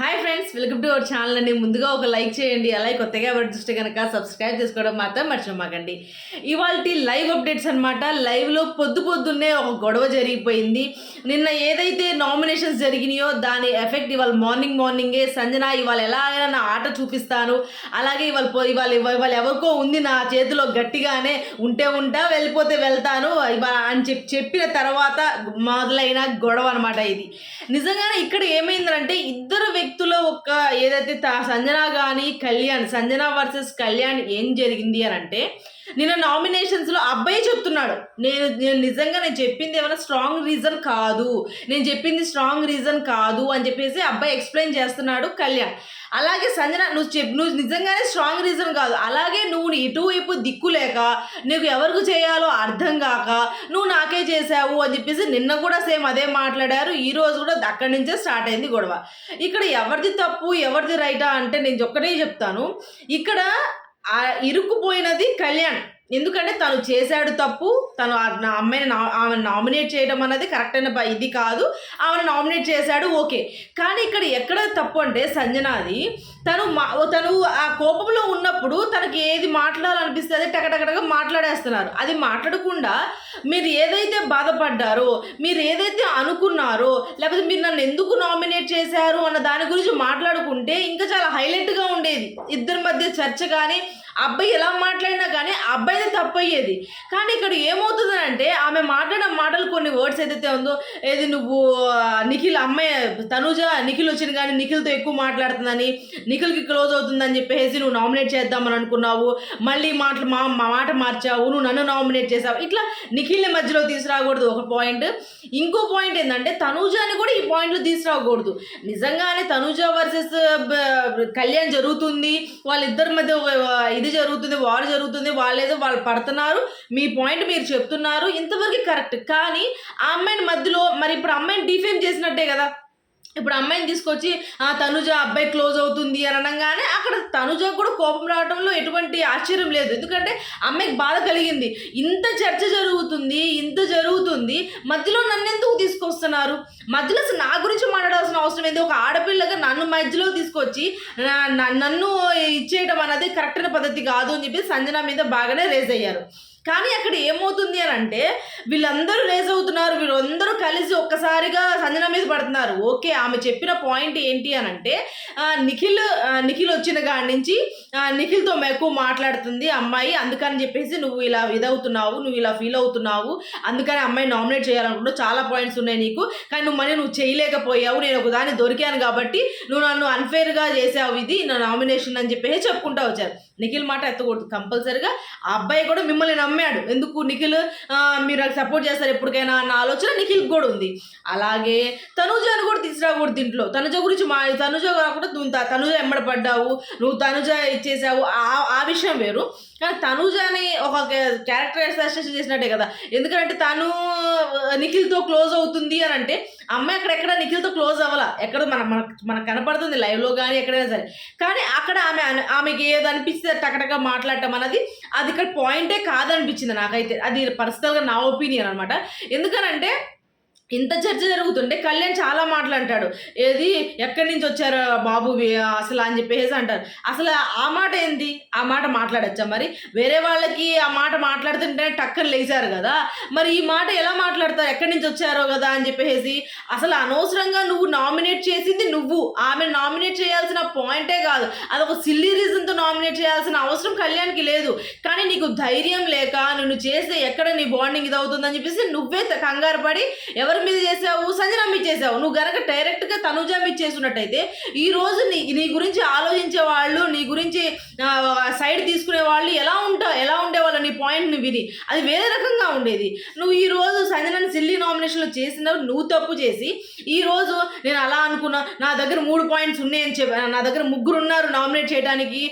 Hi friends welcome to our channel అండి. ముందుగా ఒక లైక్ చేయండి. అలాగే కొత్తగా ఎవరు చూస్తే కనుక సబ్స్క్రైబ్ చేసుకోవడం మాత్రం మర్చిపోమాకండి. ఇవాళ లైవ్ అప్డేట్స్ అనమాట లైవ్లో పొద్దు పొద్దున్నే ఒక గొడవ జరిగిపోయింది. నిన్న ఏదైతే నామినేషన్స్ జరిగినాయో దాని ఎఫెక్ట్ ఇవాళ మార్నింగ్ మార్నింగే సంజన ఇవాళ ఎలాగైనా నా ఆట చూపిస్తాను. అలాగే ఇవాళ పో- ఇవాళ ఇవాళ ఇవాళ ఎవరికో ఉంది నా చేతిలో గట్టిగానే ఉంటే ఉంటా వెళ్ళిపోతే వెళ్తాను. ఇవాళ అని చెప్పి చెప్పిన తర్వాత మొదలైన గొడవ అనమాట ఇది. నిజంగానే ఇక్కడ ఏమైందంటే ఇద్దరు ఒక్క ఒక ఏదైతే తా- సంజన కానీ కళ్యాణ్ సంజన వర్సెస్ కళ్యాణ్ ఏం జరిగింది అని అంటే నిన్న నామినేషన్స్లో అబ్బాయి చెప్తున్నాడు. నేను నేను నిజంగా నేను చెప్పింది ఏమైనా స్ట్రాంగ్ రీజన్ కాదు. నేను చెప్పింది స్ట్రాంగ్ రీజన్ కాదు అని చెప్పేసి అబ్బాయి ఎక్స్ప్లెయిన్ చేస్తున్నాడు కళ్యాణ్. అలాగే సంజన నువ్వు చెప్ నువ్వు నిజంగానే స్ట్రాంగ్ రీజన్ కాదు. అలాగే నువ్వు ఇటువైపు దిక్కు లేక నీకు ఎవరికి చేయాలో అర్థం కాక నువ్వు నాకే చేసావు అని చెప్పేసి నిన్న కూడా సేమ్ అదే మాట్లాడారు. ఈ రోజు కూడా అక్కడి నుంచే స్టార్ట్ అయింది గొడవ. ఇక్కడ ఎవరిది తప్పు ఎవరిది రైటా అంటే నేను ఒక్కటే చెప్తాను. ఇక్కడ ఆ ఇరుక్కుపోయినది కళ్యాణ్. ఎందుకంటే తను చేశాడు తప్పు తను ఆ నా అమ్మాయిని నా ఆమె నామినేట్ చేయడం అన్నది కరెక్ట్ అయిన ఇది కాదు. ఆమెను నామినేట్ చేశాడు ఓకే. కానీ ఇక్కడ ఎక్కడ తప్పు అంటే సంజనాది తను మా తను ఆ కోపంలో ఉన్నప్పుడు తనకి ఏది మాట్లాడాలనిపిస్తే అది టకటకటగా మాట్లాడేస్తున్నారు. అది మాట్లాడకుండా మీరు ఏదైతే బాధపడ్డారో మీరు ఏదైతే అనుకున్నారో లేకపోతే మీరు నన్ను ఎందుకు నామినేట్ చేశారు అన్న దాని గురించి మాట్లాడుకుంటే ఇంకా చాలా హైలైట్గా ఉండేది. ఇద్దరి మధ్య చర్చ కానీ అబ్బాయి ఎలా మాట్లాడినా కానీ అబ్బాయిదే తప్పు అయ్యేది కానీ ఇక్కడ ఏమవుతుంది అంటే ఆమె మాట్లాడిన మాటలు కొన్ని వర్డ్స్ ఏదైతే ఉందో ఏది నువ్వు నిఖిల్ అమ్మాయి తనుజ నిఖిల్ వచ్చిన కానీ నిఖిల్తో ఎక్కువ మాట్లాడుతుందని నిఖిల్కి క్లోజ్ అవుతుందని చెప్పేసి నువ్వు నామినేట్ చేద్దామని అనుకున్నావు. మళ్ళీ మాటలు మా మాట మార్చావు. నువ్వు నన్ను నామినేట్ చేసావు. ఇట్లా నిఖిల్ని మధ్యలో తీసుకురాకూడదు. ఒక పాయింట్. ఇంకో పాయింట్ ఏంటంటే తనూజాని కూడా ఈ పాయింట్లు తీసుకురాకూడదు. నిజంగానే తనూజ వర్సెస్ కళ్యాణ్ జరుగుతుంది. వాళ్ళిద్దరి మధ్య ఒక, ఇది జరుగుతుంది వారు జరుగుతుంది. వాళ్ళేదో వాళ్ళు పడుతున్నారు. మీ పాయింట్ మీరు చెప్తున్నారు. ఇంతవరకు కరెక్ట్. కానీ ఆ అమ్మాయిని మధ్యలో మరి ఇప్పుడు అమ్మాయిని డిఫేమ్ చేసినట్టే కదా. ఇప్పుడు అమ్మాయిని తీసుకొచ్చి ఆ తనుజ అబ్బాయి క్లోజ్ అవుతుంది అని అనగానే అక్కడ తనుజ కూడా కోపం రావడంలో ఎటువంటి ఆశ్చర్యం లేదు. ఎందుకంటే అమ్మాయికి బాధ కలిగింది. ఇంత చర్చ జరుగుతుంది ఇంత జరుగుతుంది మధ్యలో నన్ను ఎందుకు తీసుకొస్తున్నారు? మధ్యలో అసలు నా గురించి మాట్లాడాల్సిన అవసరం ఏంది? ఒక ఆడపిల్లగా నన్ను మధ్యలో తీసుకొచ్చి నన్ను ఇచ్చేయడం అనేది కరెక్ట్ అయిన పద్ధతి కాదు అని చెప్పి సంజన మీద బాగానే రేజ్ అయ్యారు. కానీ అక్కడ ఏమవుతుంది అని అంటే వీళ్ళందరూ రేజ్ అవుతున్నారు వీళ్ళందరూ కలిసి ఒక్కసారిగా సంజన మీద పడుతున్నారు. ఓకే ఆమె చెప్పిన పాయింట్ ఏంటి అని అంటే నిఖిల్ నిఖిల్ వచ్చిన కాడి నుంచి నిఖిల్తో ఎక్కువ మాట్లాడుతుంది అమ్మాయి అందుకని చెప్పేసి నువ్వు ఇలా ఇదవుతున్నావు నువ్వు ఇలా ఫీల్ అవుతున్నావు అందుకని అమ్మాయి నామినేట్ చేయాలనుకుంటున్నావు చాలా పాయింట్స్ ఉన్నాయి నీకు కానీ నువ్వు మనీ నువ్వు చేయలేకపోయావు నేను ఒక దాన్ని దొరికాను కాబట్టి నువ్వు నన్ను అన్ఫేర్గా చేసావు ఇది నా నామినేషన్ అని చెప్పేసి చెప్పుకుంటా వచ్చారు. నిఖిల్ మాట ఎత్తకూడదు కంపల్సరిగా. ఆ అబ్బాయి కూడా మిమ్మల్ని నమ్మాడు. ఎందుకు? నిఖిల్ మీరు నాకు సపోర్ట్ చేస్తారు ఎప్పటికైనా అన్న ఆలోచన నిఖిల్ కూడా ఉంది. అలాగే తనుజాను కూడా తీసుకురాకూడదు దీంట్లో. తనుజ గురించి మా తనుజ కాకుండా నువ్వు త- తనుజ ఎమ్మడపడ్డావు నువ్వు తనుజ ఇచ్చేసావు ఆ ఆ విషయం వేరు. కానీ తనుజని ఒక క్యారెక్టర్ చేసినట్టే కదా. ఎందుకంటే తను నిఖిల్తో క్లోజ్ అవుతుంది అని అంటే అమ్మాయి అక్కడ ఎక్కడ నిఖిల్తో క్లోజ్ అవ్వాల? ఎక్కడ మన మనకు మనకు కనపడుతుంది లైవ్లో కానీ ఎక్కడైనా సరే. కానీ అక్కడ ఆమె ఆమెకి ఏది అనిపిస్తే టకటగా మాట్లాడటం అన్నది అది ఇక్కడ పాయింటే కాదనిపించింది నాకైతే. అది పర్సనల్గా నా ఒపీనియన్ అనమాట ఎందుకనంటే ఇంత చర్చ జరుగుతుంటే కళ్యాణ్ చాలా మాట్లాంటాడు ఏది? ఎక్కడి నుంచి వచ్చారు బాబు అసలు అని చెప్పేసి అంటారు. అసలు ఆ మాట ఏంది? ఆ మాట మాట్లాడచ్చా మరి? వేరే వాళ్ళకి ఆ మాట మాట్లాడుతుంటే టక్కన లేచారు కదా. మరి ఈ మాట ఎలా మాట్లాడతారు? ఎక్కడి నుంచి వచ్చారో కదా అని చెప్పేసి. అసలు అనవసరంగా నువ్వు నామినేట్ చేసింది నువ్వు. ఆమె నామినేట్ చేయాల్సిన పాయింటే కాదు. అదొక సిల్లీ రీజన్తో నామినేట్ చేయాల్సిన అవసరం కళ్యాణ్కి లేదు. కానీ నీకు ధైర్యం లేక నువ్వు చేస్తే ఎక్కడ నీ బాండింగ్ ఇది అవుతుందని చెప్పేసి నువ్వే కంగారు పడి ఎవరు మీద చేసావు సంజన మీద చేసావు నువ్వు గనక డైరెక్ట్గా తనుజ మీద చేసినట్టయితే ఈ రోజు నీ నీ గురించి ఆలోచించే వాళ్ళు నీ గురించి సైడ్ తీసుకునే వాళ్ళు ఎలా ఉంటావు ఎలా ఉండేవాళ్ళు నీ పాయింట్ని విని అది వేరే రకంగా ఉండేది. నువ్వు ఈ రోజు సంజనని సిల్లీ నామినేషన్లో చేసినావు నువ్వు తప్పు చేసి ఈ రోజు నేను అలా అనుకున్నా నా దగ్గర మూడు పాయింట్స్ ఉన్నాయని చెప్పాను నా దగ్గర ముగ్గురు ఉన్నారు నామినేట్ చేయడానికి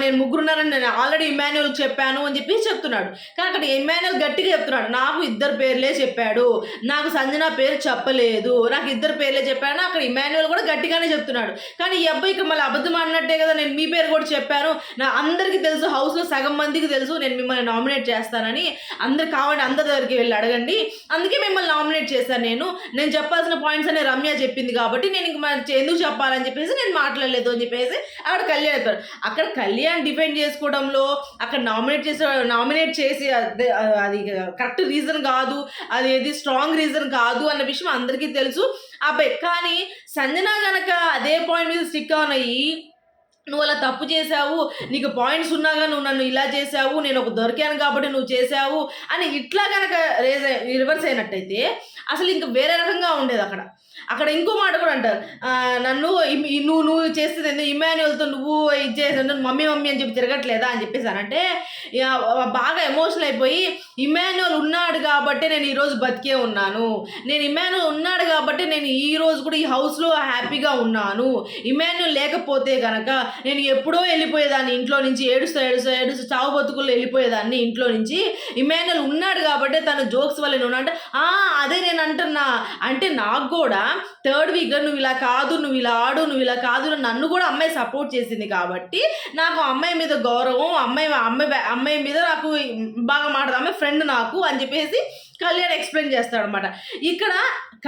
నేను ముగ్గురు ఉన్నారని నేను ఆల్రెడీ ఇమాన్యువల్ చెప్పాను అని చెప్పి చెప్తున్నాడు. కానీ అక్కడ ఇమాన్యువల్ గట్టిగా చెప్తున్నాడు. నాకు ఇద్దరు పేర్లే చెప్పాడు. నాకు సంజన పేరు చెప్పలేదు. నాకు ఇద్దరు పేర్లే చెప్పాను. అక్కడ ఇమాన్యువల్ కూడా గట్టిగానే చెప్తున్నాడు. కానీ ఈ అబ్బాయి ఇక్కడ మళ్ళీ అబద్ధం అన్నట్టే కదా నేను మీ పేరు కూడా చెప్పాను. నా అందరికీ తెలుసు హౌస్లో సగం మందికి తెలుసు నేను మిమ్మల్ని నామినేట్ చేస్తానని. అందరు కావాలని అందరి దగ్గరికి వెళ్ళి అడగండి. అందుకే మిమ్మల్ని నామినేట్ చేశాను నేను. నేను చెప్పాల్సిన పాయింట్స్ అనే రమ్య చెప్పింది కాబట్టి నేను ఇంక ఎందుకు చెప్పాలని చెప్పేసి నేను మాట్లాడలేదు అని చెప్పేసి అక్కడ కళ్యాణ్ చెప్పారు అక్కడ కళ్యాణ్ డిఫెండ్ చేసుకోవడంలో అక్కడ నామినేట్ చేసే నామినేట్ చేసి అది కరెక్ట్ రీజన్ కాదు. అది ఏది స్ట్రాంగ్ రీజన్ కాదు. అన్న విషయం అందరికీ తెలుసు. అబ్బాయి కానీ సంజన గనక అదే పాయింట్ మీద స్టిక్ ఆన్ అయ్యి నువ్వు అలా తప్పు చేశావు నీకు పాయింట్స్ ఉన్నాగా నువ్వు నన్ను ఇలా చేశావు నేను ఒక దొరికాను కాబట్టి నువ్వు చేశావు అని ఇట్లా కనుక రేజ్ రివర్స్ అయినట్టయితే అసలు ఇంక వేరే రకంగా ఉండేది అక్కడ. అక్కడ ఇంకో మాట కూడా అంటారు. నన్ను నువ్వు నువ్వు చేస్తుంది ఎందుకు ఇమాన్యువల్తో నువ్వు ఇది చేసి మమ్మీ మమ్మీ అని చెప్పి తిరగట్లేదా అని చెప్పేసి అంటే బాగా ఎమోషనల్ అయిపోయి ఇమాన్యువల్ ఉన్నాడు కాబట్టి నేను ఈరోజు బతికే ఉన్నాను. నేను ఇమాన్యువల్ ఉన్నాడు కాబట్టి నేను ఈ రోజు కూడా ఈ హౌస్లో హ్యాపీగా ఉన్నాను. ఇమాన్యువల్ లేకపోతే కనుక నేను ఎప్పుడో వెళ్ళిపోయేదాన్ని ఇంట్లో నుంచి ఏడుస్తూ ఏడుస్తూ ఏడుస్తూ చావు బతుకుల్లో వెళ్ళిపోయేదాన్ని ఇంట్లో నుంచి. ఇమాన్యువల్ ఉన్నాడు కాబట్టి తన జోక్స్ వల్ల నేను అంటే అదే నేను అంటున్నా. అంటే నాకు కూడా థర్డ్ వీక్ నువ్వు ఇలా కాదు నువ్వు ఇలా ఆడు నువ్వు ఇలా కాదు నన్ను కూడా అమ్మాయి సపోర్ట్ చేసింది కాబట్టి నాకు అమ్మాయి మీద గౌరవం అమ్మాయి అమ్మాయి అమ్మాయి మీద నాకు బాగా మాట్లాడదు అమ్మాయి ఫ్రెండ్ నాకు అని చెప్పేసి కళ్యాణ్ ఎక్స్ప్లెయిన్ చేస్తాడు అనమాట ఇక్కడ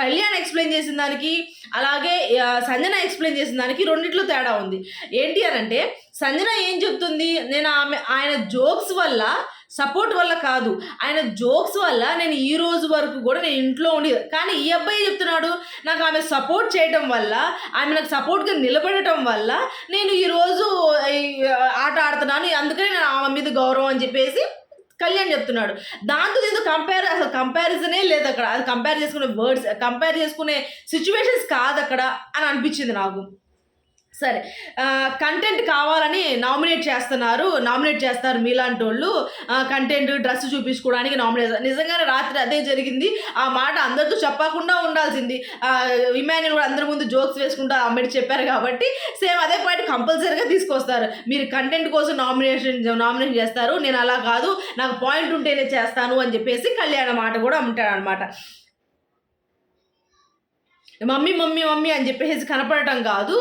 కళ్యాణ్ ఎక్స్ప్లెయిన్ చేసిన దానికి అలాగే సంజన ఎక్స్ప్లెయిన్ చేసిన దానికి రెండిట్లో తేడా ఉంది. ఏంటి అని అంటే సంజన ఏం చెప్తుంది? నేను ఆమె ఆయన జోక్స్ వల్ల సపోర్ట్ వల్ల కాదు. ఆయన జోక్స్ వల్ల నేను ఈ రోజు వరకు కూడా నేను ఇంట్లో ఉండి కానీ ఈ అబ్బాయి చెప్తున్నాడు నాకు ఆమె సపోర్ట్ చేయడం వల్ల ఆమె నాకు సపోర్ట్గా నిలబడటం వల్ల నేను ఈరోజు ఆట ఆడుతున్నాను. అందుకని నేను ఆమె మీద గౌరవం అని చెప్పేసి కళ్యాణ్ చెప్తున్నాడు. దాంతో దీంతో కంపేర్ అసలు కంపారిజనే లేదు అక్కడ. అది కంపేర్ చేసుకునే వర్డ్స్ కంపేర్ చేసుకునే సిచ్యువేషన్స్ కాదు అక్కడ అని అనిపించింది నాకు. సరే. కంటెంట్ కావాలని నామినేట్ చేస్తున్నారు. నామినేట్ చేస్తారు మీలాంటి వాళ్ళు కంటెంట్ డ్రెస్ చూపించుకోవడానికి నామినేట్ నిజంగానే రాత్రి అదే జరిగింది. ఆ మాట అందరితో చెప్పకుండా ఉండాల్సింది. ఇమాన్యుల్ కూడా అందరి ముందు జోక్స్ వేసుకుంటా అమ్మడి చెప్పారు కాబట్టి సేమ్ అదే పాయింట్ కంపల్సరీగా తీసుకొస్తారు. మీరు కంటెంట్ కోసం నామినేషన్ నామినేషన్ చేస్తారు. నేను అలా కాదు. నాకు పాయింట్ ఉంటేనే చేస్తాను అని చెప్పేసి కళ్యాణ మాట కూడా ఉంటాడనమాట మమ్మీ మమ్మీ మమ్మీ అని చెప్పేసి కనపడటం కాదు.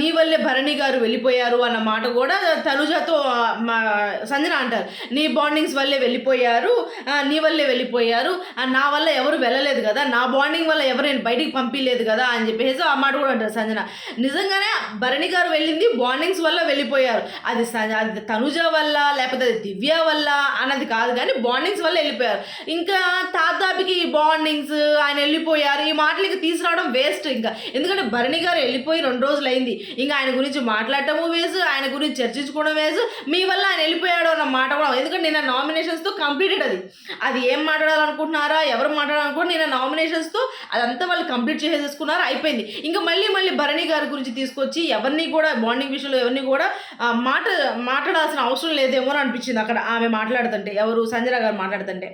నీ వల్లే భరణి గారు వెళ్ళిపోయారు అన్న మాట కూడా తనుజతో మా సంజన అంటారు. నీ బాండింగ్స్ వల్లే వెళ్ళిపోయారు నీ వల్లే వెళ్ళిపోయారు నా వల్ల ఎవరు వెళ్ళలేదు కదా నా బాండింగ్ వల్ల ఎవరు నేను బయటికి పంపించలేదు కదా అని చెప్పేసి ఆ మాట కూడా అంటారు సంజన. నిజంగానే భరణి గారు వెళ్ళింది బాండింగ్స్ వల్ల వెళ్ళిపోయారు. అది అది తనుజ వల్ల లేకపోతే అది దివ్య వల్ల అన్నది కాదు కానీ బాండింగ్స్ వల్ల వెళ్ళిపోయారు. ఇంకా తాతాపికి బాండింగ్స్ ఆయన వెళ్ళిపోయారు. ఈ మాటలకి తీసుకురావడం వేస్ట్ ఇంకా. ఎందుకంటే భరణి గారు వెళ్ళిపోయి రెండు రోజులు అయింది ఇంకా ఆయన గురించి మాట్లాడటము వేసు ఆయన గురించి చర్చించుకోవడం వేసు మీ వల్ల ఆయన వెళ్ళిపోయాడు అన్న మాట కూడా ఎందుకంటే నిన్న నామినేషన్స్తో కంప్లీటెడ్ అది. అది ఏం మాట్లాడాలనుకుంటున్నారా ఎవరు మాట్లాడాలనుకుంటున్నారు నిన్న నామినేషన్స్తో అదంతా వాళ్ళు కంప్లీట్ చేసేసుకున్నారు అయిపోయింది. ఇంకా మళ్ళీ మళ్ళీ భరణి గారి గురించి తీసుకొచ్చి ఎవరిని కూడా బాండింగ్ విషయంలో ఎవరిని కూడా మాట మాట్లాడాల్సిన అవసరం లేదేమో అని అనిపించింది అక్కడ ఆమె మాట్లాడుతుంటే ఎవరు సంజన గారు మాట్లాడుతుంటే.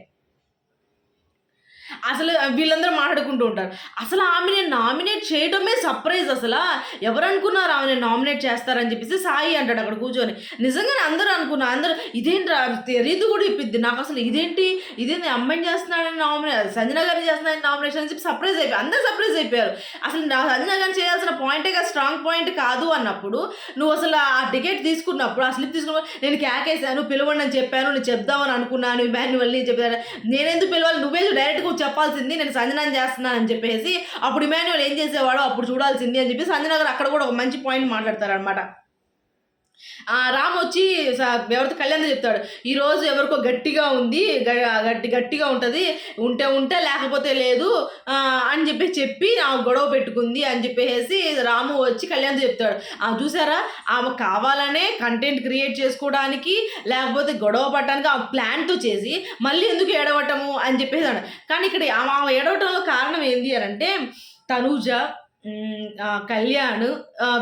అసలు వీళ్ళందరూ మాట్లాడుకుంటూ ఉంటారు. అసలు ఆమెని నామినేట్ చేయడమే సర్ప్రైజ్ అసలు. ఎవరనుకున్నారు ఆమె నామినేట్ చేస్తారని చెప్పేసి సాయి అంటాడు అక్కడ కూర్చొని. నిజంగానే అందరూ అనుకున్నారు అందరూ ఇదేంటి తెరీదు కూడా ఇప్పిద్ది. నాకు అసలు ఇదేంటి? ఇదేంటి అమ్మాయిని చేస్తున్నాడని నామినే సంజన గారిని చేస్తున్నాడని నామినేషన్ అని చెప్పి సర్ప్రైజ్ అయిపోయి అందరూ సర్ప్రైజ్ అయిపోయారు. అసలు నా సంజన గారిని చేయాల్సిన పాయింటే కదా స్ట్రాంగ్ పాయింట్ కాదు అన్నప్పుడు నువ్వు అసలు ఆ టికెట్ తీసుకున్నప్పుడు ఆ స్లిప్ తీసుకున్నప్పుడు నేను క్యాకేసాను పిలవండి అని చెప్పాను నేను చెప్దామని అనుకున్నాను ఇమాన్యువల్ని చెప్పాను. నేనెందుకు పిలవాలి? నువ్వే డైరెక్ట్గా చెప్పాల్సింది నేను సంజనాన్ని చేస్తున్నానని చెప్పేసి అప్పుడు ఇమాన్యువల్ ఏం చేసేవాడో అప్పుడు చూడాల్సింది అని చెప్పి సంజన గారు అక్కడ కూడా ఒక మంచి పాయింట్ మాట్లాడతారనమాట అనమాట రామ్ వచ్చి ఎవరితో కళ్యాణ్ చెప్తాడు. ఈరోజు ఎవరికో గట్టిగా ఉంది గ- గట్టి గట్టిగా ఉంటుంది ఉంటే ఉంటే లేకపోతే లేదు అని చెప్పి చెప్పి ఆ గొడవ పెట్టుకుంది అని చెప్పేసి రాము వచ్చి కళ్యాణ్ చెప్తాడు. ఆ చూసారా? ఆమె కావాలనే కంటెంట్ క్రియేట్ చేసుకోవడానికి లేకపోతే గొడవ పట్టడానికి ఆ ప్లాన్తో చేసి మళ్ళీ ఎందుకు ఏడవటము? అని చెప్పేసి అన్నాడు. కానీ ఇక్కడ ఆమె ఆమె ఏడవటంలో కారణం ఏంటి అని అంటే తనూజ కళ్యాణ్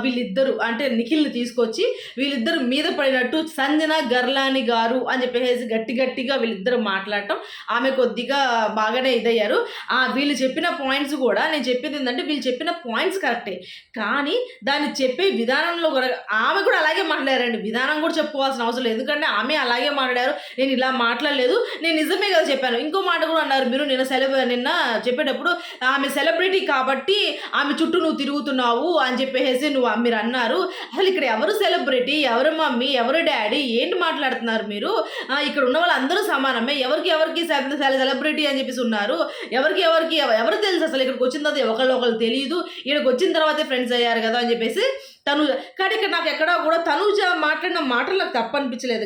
వీళ్ళిద్దరు అంటే నిఖిల్‌ని తీసుకొచ్చి వీళ్ళిద్దరు మీద పడినట్టు సంజన గర్లాని గారు అని చెప్పేసి గట్టి గట్టిగా వీళ్ళిద్దరు మాట్లాడటం ఆమె కొద్దిగా బాగానే ఇదయ్యారు. ఆ! వీళ్ళు చెప్పిన పాయింట్స్ కూడా నేను చెప్పేదేందంటే వీళ్ళు చెప్పిన పాయింట్స్ కరెక్టే. కానీ దాన్ని చెప్పే విధానంలో కూడా ఆమె కూడా అలాగే మాట్లాడారండి. విధానం కూడా చెప్పుకోవాల్సిన అవసరం లేదు. ఎందుకంటే ఆమె అలాగే మాట్లాడారు. నేను ఇలా మాట్లాడలేదు. నేను నిజమే కదా చెప్పాను. ఇంకో మాట కూడా అన్నారు మీరు నిన్న సెలబ్ నిన్న చెప్పేటప్పుడు ఆమె సెలబ్రిటీ కాబట్టి ఆమె చుట్టూ నువ్వు తిరుగుతున్నావు అని చెప్పేసి నువ్వు మీరు అన్నారు. అసలు ఇక్కడ ఎవరు సెలబ్రిటీ? ఎవరు మమ్మీ? ఎవరు డాడీ ఏంటి మాట్లాడుతున్నారు మీరు? ఇక్కడ ఉన్న వాళ్ళందరూ సమానమే. ఎవరికి ఎవరికి సెలబ్రిటీ అని చెప్పేసి ఉన్నారు. ఎవరికి ఎవరికి ఎవ ఎవరు తెలుసు అసలు ఇక్కడికి వచ్చిన తర్వాత ఒకళ్ళు ఒకళ్ళు తెలియదు ఇక్కడికి వచ్చిన తర్వాతే ఫ్రెండ్స్ అయ్యారు కదా! అని చెప్పేసి తనుజ కానీ ఇక్కడ నాకు ఎక్కడా కూడా తనుజ మాట్లాడిన మాటలు నాకు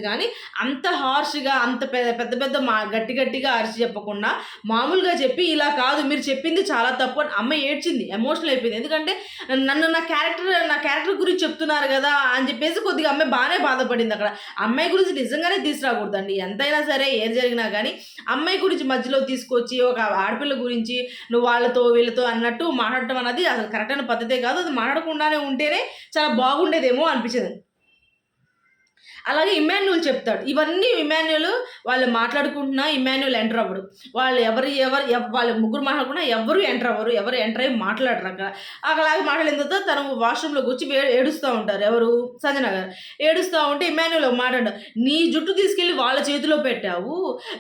కానీ అంత హార్ష్‌గా అంత పెద్ద పెద్ద పెద్ద మా గట్టి గట్టిగా అరిచి చెప్పకుండా మామూలుగా చెప్పి ఇలా కాదు మీరు చెప్పింది చాలా తప్పు అని అమ్మ ఏడ్చింది. ఎమోషనల్ అయిపోయింది. ఎందుకంటే నన్ను నా క్యారెక్టర్ నా క్యారెక్టర్ గురించి చెప్తున్నారు కదా! అని చెప్పేసి కొద్దిగా అమ్మాయి బాగానే బాధపడింది అక్కడ. అమ్మాయి గురించి నిజంగానే తీసుకురాకూడదండి. ఎంతైనా సరే ఏది జరిగినా కానీ అమ్మాయి గురించి మధ్యలో తీసుకొచ్చి ఒక ఆడపిల్ల గురించి నువ్వు వాళ్ళతో వీళ్ళతో అన్నట్టు మాట్లాడటం అనేది అసలు కరెక్ట్ అయిన పద్ధతే కాదు. అది మాట్లాడకుండానే ఉంటేనే చాలా బాగుండేదేమో అనిపించింది. అలాగే ఇమాన్యుల్ చెప్తాడు. ఇవన్నీ ఇమాన్యుల్ వాళ్ళు మాట్లాడుకుంటున్నా ఇమాన్యుల్ ఎంటర్ అవ్వడు. వాళ్ళు ఎవరు ఎవరు వాళ్ళ వాళ్ళు ముగ్గురు మాట్లాడుకున్నా ఎవ్వరు ఎంటర్ అవ్వరు. ఎవరు ఎంటర్ అయ్యి మాట్లాడరు అక్కడ. అలాగే మాట్లాడిన తర్వాత తను వాష్‌రూమ్‌లోకి వచ్చి వే ఉంటారు. ఎవరు? సంజన గారు. ఏడుస్తూ ఉంటే ఇమాన్యుల్ మాట్లాడు నీ జుట్టు తీసుకెళ్ళి వాళ్ళ చేతిలో పెట్టావు.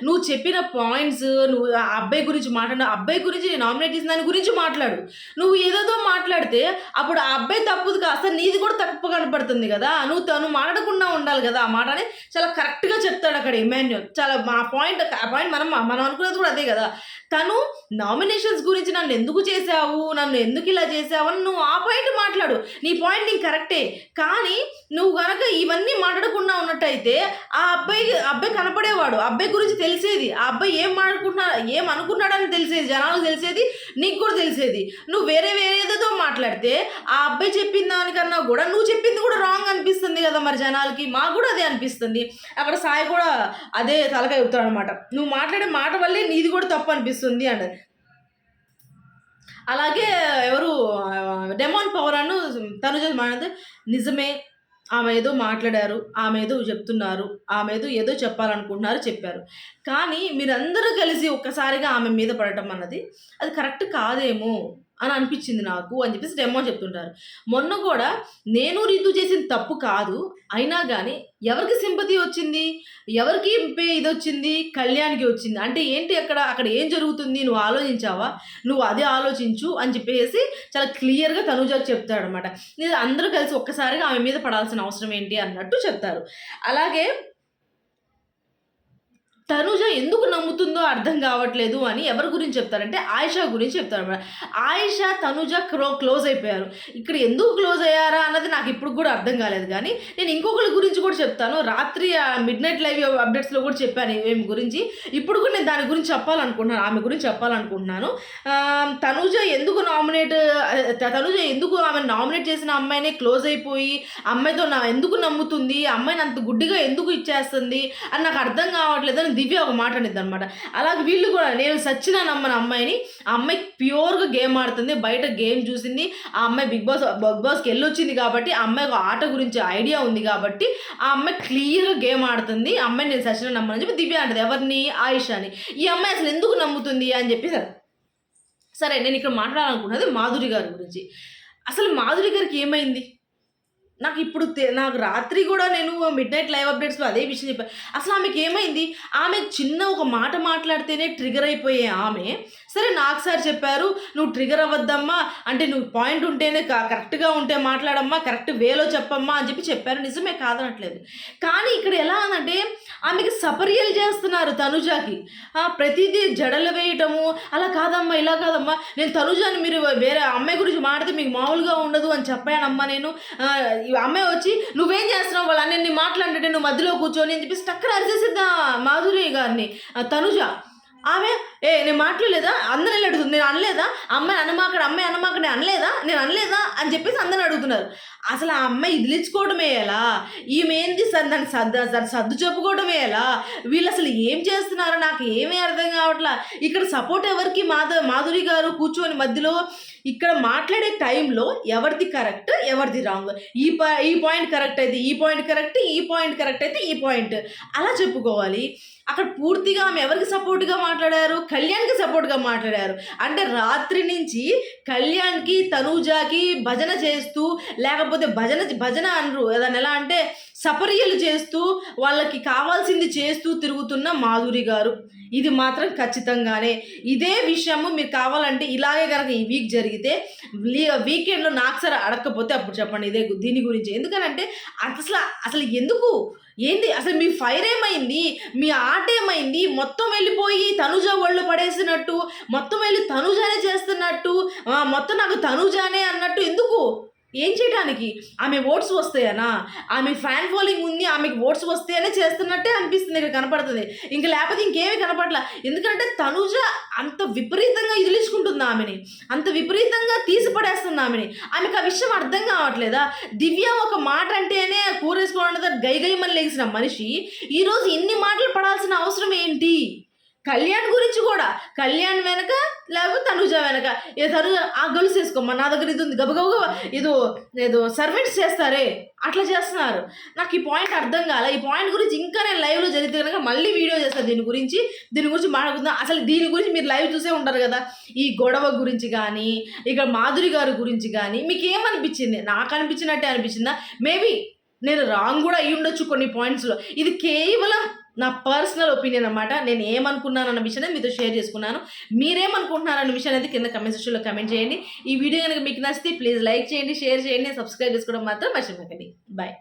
నువ్వు చెప్పిన పాయింట్స్ నువ్వు ఆ అబ్బాయి గురించి మాట్లాడు అబ్బాయి గురించి నామినేట్ చేసిన దాని గురించి మాట్లాడు. నువ్వు ఏదేదో మాట్లాడితే అప్పుడు ఆ అబ్బాయి తప్పుది కాస్త నీది కూడా తప్పు కనపడుతుంది కదా! నువ్వు తను మాట్లాడకుండా ఉండాలి కదా! ఆ మాట అని చాలా కరెక్ట్‌గా చెప్తాడు అక్కడ ఇమాన్యుల్ చాలా మా పాయింట్ ఆ పాయింట్ మనం మనం అనుకున్నది కూడా అదే కదా! తను నామినేషన్స్ గురించి నన్ను ఎందుకు చేశావు? నన్ను ఎందుకు ఇలా చేసావు అని నువ్వు ఆ పాయింట్ మాట్లాడు. నీ పాయింట్ నీకు కరెక్టే. కానీ నువ్వు కనుక ఇవన్నీ మాట్లాడకుండా ఉన్నట్టయితే ఆ అబ్బాయికి అబ్బాయి కనపడేవాడు. అబ్బాయి గురించి తెలిసేది. ఆ అబ్బాయి ఏం మాట్లాడుకున్నా ఏం అనుకున్నాడని తెలిసేది. జనాలకు తెలిసేది. నీకు కూడా తెలిసేది. నువ్వు వేరే వేరేదో మాట్లాడితే ఆ అబ్బాయి చెప్పిన దానికన్నా కూడా నువ్వు చెప్పింది కూడా రాంగ్ అని మరి జనాలకి. మాకు కూడా అదే అనిపిస్తుంది. అక్కడ సాయి కూడా అదే తలకాయ అనమాట నువ్వు మాట్లాడే మాట వల్లే నీది కూడా తప్పు అనిపిస్తుంది అన్నది. అలాగే ఎవరు డెమోన్ డెమాన్ పవరాను తనుజ మాట్లాడితే నిజమే. ఆమె ఏదో మాట్లాడారు. ఆమె ఏదో చెప్తున్నారు. ఆమె ఏదో ఏదో చెప్పాలనుకుంటున్నారు చెప్పారు. కానీ మీరందరూ కలిసి ఒక్కసారిగా ఆమె మీద పడటం అన్నది అది కరెక్ట్ కాదేమో అని అనిపించింది నాకు అని చెప్పేసి డెమో చెప్తుంటారు. మొన్న కూడా నేను రీతు చేసిన తప్పు కాదు. అయినా కానీ ఎవరికి సింపతి వచ్చింది? ఎవరికి పే ఇదొచ్చింది? కళ్యాణ్‌కి వచ్చింది. అంటే ఏంటి అక్కడ? అక్కడ ఏం జరుగుతుంది? నువ్వు ఆలోచించావా? నువ్వు అదే ఆలోచించు అని చెప్పేసి చాలా క్లియర్‌గా తనుజ చెప్తాడనమాట. ఇది అందరూ కలిసి ఒక్కసారిగా ఆమె మీద పడాల్సిన అవసరం ఏంటి అన్నట్టు చెప్తారు. అలాగే తనుజ ఎందుకు నమ్ముతుందో అర్థం కావట్లేదు అని ఎవరి గురించి చెప్తారంటే ఆయిషా గురించి చెప్తారనమాట. ఆయిషా, తనుజ క్రో క్లోజ్ అయిపోయారు. ఇక్కడ ఎందుకు క్లోజ్ అయ్యారా అన్నది నాకు ఇప్పుడు కూడా అర్థం కాలేదు కానీ నేను ఇంకొకరి గురించి కూడా చెప్తాను. రాత్రి మిడ్ నైట్ లైవ్ అప్డేట్స్‌లో కూడా చెప్పాను ఈమె గురించి. ఇప్పుడు కూడా నేను దాని గురించి చెప్పాలనుకుంటున్నాను. ఆమె గురించి చెప్పాలనుకుంటున్నాను. తనుజ ఎందుకు నామినేట్ తనుజ ఎందుకు ఆమె నామినేట్ చేసిన అమ్మాయినే క్లోజ్ అయిపోయి, అమ్మాయితో నా ఎందుకు నమ్ముతుంది? ఆ అమ్మాయిని అంత గుడ్డిగా ఎందుకు ఇచ్చేస్తుంది? అని నాకు అర్థం కావట్లేదు అని దివ్య ఒక మాట అనిద్దనమాట. అలాగే వీళ్ళు కూడా నేను సచ్చినా నమ్మని అమ్మాయిని. ఆ అమ్మాయి ప్యూర్‌గా గేమ్ ఆడుతుంది. బయట గేమ్ చూసింది. ఆ అమ్మాయి బిగ్ బాస్ బిగ్ బాస్‌కి వెళ్ళొచ్చింది కాబట్టి, ఆ అమ్మాయికి ఆట గురించి ఐడియా ఉంది కాబట్టి, ఆ అమ్మాయి క్లియర్‌గా గేమ్ ఆడుతుంది. ఆ అమ్మాయి నేను సచిన నమ్మని చెప్పి దివ్య అంటది. ఎవరిని? ఆయుషాని ఈ అమ్మాయి అసలు ఎందుకు నమ్ముతుంది అని చెప్పి సరే నేను ఇక్కడ మాట్లాడాలనుకున్నది మాధురి గారి గురించి. అసలు మాధురి గారికి ఏమైంది? నాకు ఇప్పుడు నాకు రాత్రి కూడా నేను మిడ్ నైట్ లైవ్ అప్డేట్స్‌లో అదే విషయం చెప్పాను అసలు ఆమెకి ఏమైంది? ఆమె చిన్న ఒక మాట మాట్లాడితేనే ట్రిగర్ అయిపోయే ఆమె, సరే నాకు సార్ చెప్పారు. "నువ్వు ట్రిగర్ అవ్వద్దమ్మా. అంటే నువ్వు పాయింట్ ఉంటేనే క కరెక్ట్‌గా ఉంటే మాట్లాడమ్మా. కరెక్ట్ వేలో చెప్పమ్మా" అని చెప్పి చెప్పారు. నిజమే కాదనట్లేదు. కానీ ఇక్కడ ఎలా అంటే ఆమెకి సపర్యలు చేస్తున్నారు తనుజాకి ప్రతిదీ జడలు వేయటము, "అలా కాదమ్మా, ఇలా కాదమ్మా. నేను తనుజాని మీరు వేరే అమ్మాయి గురించి మాట్లాడితే మీకు మామూలుగా ఉండదు అని చెప్పానమ్మా నేను. అమ్మాయి వచ్చి నువ్వేం చేస్తున్నావు? వాళ్ళు అన్ని మాటలంటుంటే నువ్వు మధ్యలో కూర్చొని" అని చెప్పి టక్కన అరిచేసిద్దా మాధురి గారిని తనుజ. ఆమె ఏ నేను మాట్లాడలేదా? అందరూ వెళ్ళి అడుగుతుంది. నేను అనలేదా? అమ్మాయి అనమాకడ అమ్మాయి అనమాకడ నేను అనలేదా? నేను అనలేదా? అని చెప్పేసి అందరూ అడుగుతున్నారు. అసలు ఆ అమ్మాయి ఇదిలించుకోవడమే ఎలా? ఈమె ఏంది సార్ దాన్ని సర్దు దాన్ని సర్దు చెప్పుకోవడమే ఎలా? వీళ్ళు అసలు ఏం చేస్తున్నారో? నాకు ఏమీ అర్థం కావట్లా. ఇక్కడ సపోర్ట్ ఎవరికి? మాధ మాధురి గారు కూర్చొని మధ్యలో ఇక్కడ మాట్లాడే టైంలో ఎవరిది కరెక్ట్ ఎవరిది రాంగ్? ఈ పా ఈ పాయింట్ కరెక్ట్ అయితే ఈ పాయింట్ కరెక్ట్ ఈ పాయింట్ కరెక్ట్ అయితే ఈ పాయింట్. అలా చెప్పుకోవాలి. అక్కడ పూర్తిగా ఆమె ఎవరికి సపోర్ట్గా మాట్లాడారు? కళ్యాణ్కి సపోర్ట్గా మాట్లాడారు. అంటే రాత్రి నుంచి కళ్యాణ్కి తనూజాకి భజన చేస్తూ లేకపోతే భజన భజన అనరు. ఏదైనా ఎలా అంటే సపర్యలు చేస్తూ వాళ్ళకి కావాల్సింది చేస్తూ తిరుగుతున్న మాధురి గారు. ఇది మాత్రం ఖచ్చితంగానే. ఇదే విషయము మీరు కావాలంటే ఇలాగే కనుక ఈ వీక్ జరిగితే వీకెండ్లో నాకు సరే అడగకపోతే అప్పుడు చెప్పండి. ఇదే దీని గురించి. ఎందుకనంటే అసలు అసలు ఎందుకు? ఏంది? అసలు మీ ఫైర్ ఏమైంది? మీ ఆట ఏమైంది? మొత్తం వెళ్ళిపోయి తనుజ ఒళ్ళు పడేసినట్టు మొత్తం వెళ్ళి తనుజానే చేస్తున్నట్టు మొత్తం నాకు తనుజానే అన్నట్టు ఎందుకు? ఏం చేయడానికి ఆమె ఓట్స్ వస్తాయనా? ఆమె ఫ్యాన్ ఫాలోయింగ్ ఉంది ఆమెకి ఓట్స్ వస్తాయనే చేస్తున్నట్టే అనిపిస్తుంది ఇక్కడ కనపడుతుంది. ఇంకా లేకపోతే ఇంకేమీ కనపడలా. ఎందుకంటే తనుజ అంత విపరీతంగా ఇదిలించుకుంటుంది ఆమెని. అంత విపరీతంగా తీసిపడేస్తుంది ఆమెని. ఆమెకు ఆ విషయం అర్థం కావట్లేదా? దివ్య ఒక మాట అంటేనే కూరేసుకోవడం గై గైమని లేచిన మనిషి. ఈరోజు ఇన్ని మాటలు పడాల్సిన అవసరం ఏంటి? కళ్యాణ్ గురించి కూడా. కళ్యాణ్ వెనక లేకపోతే తనుజ వెనక. ఏ తనుజ ఆ గొలుసు వేసుకోమ్మా నా దగ్గర ఇది ఉంది. గబగబగా ఏదో ఏదో సర్వెంట్స్ చేస్తారే. అట్లా చేస్తున్నారు. నాకు ఈ పాయింట్ అర్థం కాలే. ఈ పాయింట్ గురించి ఇంకా నేను లైవ్లో జరిగితే కనుక మళ్ళీ వీడియో చేస్తాను దీని గురించి. దీని గురించి మాట్లాడుకుందాం. అసలు దీని గురించి మీరు లైవ్ చూసే ఉంటారు కదా. ఈ గొడవ గురించి కానీ ఇక మాధురి గారి గురించి కానీ మీకు ఏమనిపించింది? నాకు అనిపించినట్టే అనిపించిందా? మేబీ నేను రాంగ్ కూడా అయ్యి ఉండొచ్చు కొన్ని పాయింట్స్లో ఇది కేవలం నా పర్సనల్ ఒపీనియన్ అనమాట నేను ఏమనుకున్నాను అన్న విషయాన్ని మీతో షేర్ చేసుకున్నాను. మీరేమనుకుంటున్నారు అన్న విషయం అనేది కింద కమెంట్ సెక్షన్లో కమెంట్ చేయండి. ఈ వీడియో కనుక మీకు నచ్చితే ప్లీజ్ లైక్ చేయండి షేర్ చేయండి సబ్స్క్రైబ్ చేసుకోవడం మాత్రం మర్చిపోకండి. బాయ్